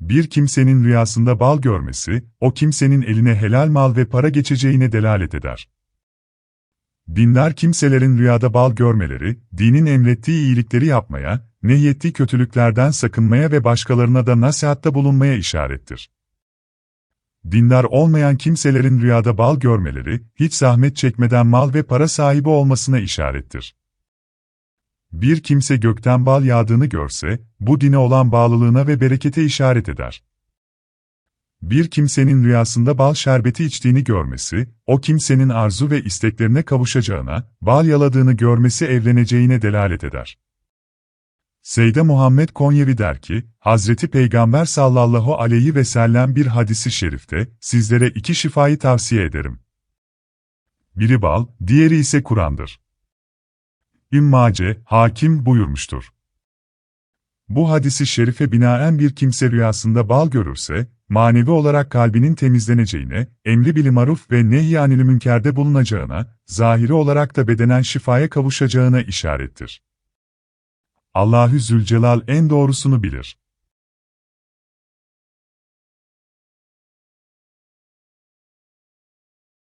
Bir kimsenin rüyasında bal görmesi, o kimsenin eline helal mal ve para geçeceğine delalet eder. Dindar kimselerin rüyada bal görmeleri, dinin emrettiği iyilikleri yapmaya, nehyettiği kötülüklerden sakınmaya ve başkalarına da nasihatta bulunmaya işarettir. Dindar olmayan kimselerin rüyada bal görmeleri, hiç zahmet çekmeden mal ve para sahibi olmasına işarettir. Bir kimse gökten bal yağdığını görse, bu dine olan bağlılığına ve berekete işaret eder. Bir kimsenin rüyasında bal şerbeti içtiğini görmesi, o kimsenin arzu ve isteklerine kavuşacağına, bal yaladığını görmesi evleneceğine delalet eder. Seyde Muhammed Konyevi der ki, Hazreti Peygamber sallallahu aleyhi ve sellem bir hadisi şerifte, sizlere iki şifayı tavsiye ederim. Biri bal, diğeri ise Kur'an'dır. İmmace, hakim buyurmuştur. Bu hadisi şerife binaen bir kimse rüyasında bal görürse, manevi olarak kalbinin temizleneceğine, emri bil maruf ve nehy-i münkerde bulunacağına, zahiri olarak da bedenen şifaya kavuşacağına işarettir. Allahü Zülcelal en doğrusunu bilir.